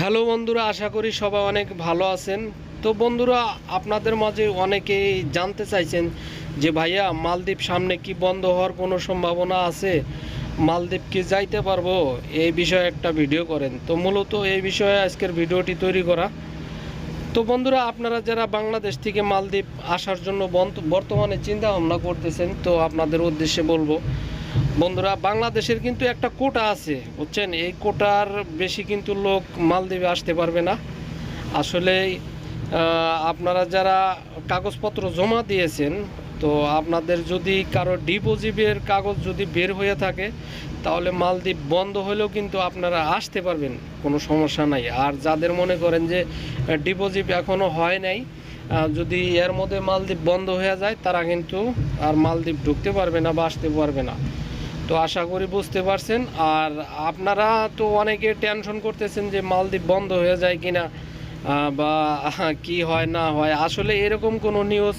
Hello বন্ধুরা, আশা করি সবাই অনেক ভালো আছেন। তো বন্ধুরা, আপনাদের মাঝে অনেকেই জানতে চাইছেন যে ভাইয়া, মালদ্বীপ সামনে কি বন্ধ হওয়ার কোনো সম্ভাবনা আছে? মালদ্বীপ কি যাইতে পারব? এই বিষয়ে একটা ভিডিও করেন। তো মূলত এই বিষয়ে আজকের ভিডিওটি তৈরি করা। তো বন্ধুরা, আপনারা যারা বাংলাদেশ থেকে মালদ্বীপ আসার জন্য বর্তমানে চিন্তা ভাবনা করতেছেন, তো আপনাদের উদ্দেশ্যে বলব বন্ধুরা, বাংলাদেশের কিন্তু একটা কোটা আছে, বুঝছেন? এই কোটার বেশি কিন্তু লোক মালদ্বীপে আসতে পারবে না। আসলে আপনারা যারা কাগজপত্র জমা দিয়েছেন, তো আপনাদের যদি কারও ডিপোজিটের কাগজ যদি বের হয়ে থাকে, তাহলে মালদ্বীপ বন্ধ হলেও কিন্তু আপনারা আসতে পারবেন, কোনো সমস্যা নাই। আর যাদের মনে করেন যে, ডিপোজিট এখনও হয় নাই যদি এর মধ্যে মালদ্বীপ বন্ধ হয়ে যায়, তারা কিন্তু আর মালদ্বীপ ঢুকতে পারবে না বা আসতে পারবে না। তো আশা করি বুঝতে পারছেন। আর আপনারা তো অনেকে টেনশন করতেছেন যে মালদ্বীপ বন্ধ হয়ে যায় কিনা বা কি হয়, না হয়। আসলে এরকম কোনো নিউজ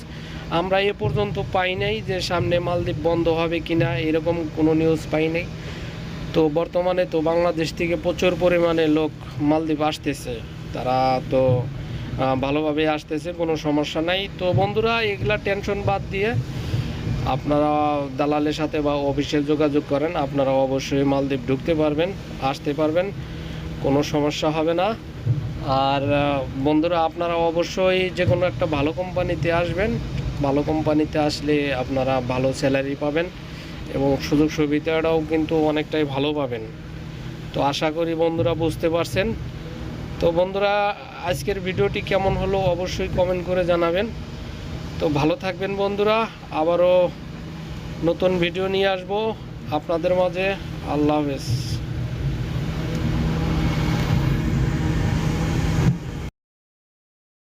আমরা এ পর্যন্ত পাই নাই যে সামনে মালদ্বীপ বন্ধ হবে কিনা, এরকম কোনো নিউজ পাই নাই। তো বর্তমানে তো বাংলাদেশ থেকে প্রচুর পরিমাণে লোক মালদ্বীপ আসতেছে। তারা তো ভালোভাবে আসতেছে, কোনো সমস্যা নাই। তো বন্ধুরা, এগুলা টেনশন বাদ দিয়ে আপনারা দালালের সাথে বা অফিসে যোগাযোগ করেন, আপনারা অবশ্যই মালদ্বীপ ঢুকতে পারবেন, আসতে পারবেন, কোনো সমস্যা হবে না। আর বন্ধুরা, আপনারা অবশ্যই যে কোনো একটা ভালো কোম্পানিতে আসবেন। ভালো কোম্পানিতে আসলে আপনারা ভালো স্যালারি পাবেন এবং সুযোগ সুবিধাটাও কিন্তু অনেকটাই ভালো পাবেন। তো আশা করি বন্ধুরা বুঝতে পারছেন। তো বন্ধুরা, আজকের ভিডিওটি কেমন হলো অবশ্যই কমেন্ট করে জানাবেন। তো ভালো থাকবেন বন্ধুরা আবারও নতুন ভিডিও নিয়ে আসব। আপনাদের মাঝে আল্লাহ হাফেজ।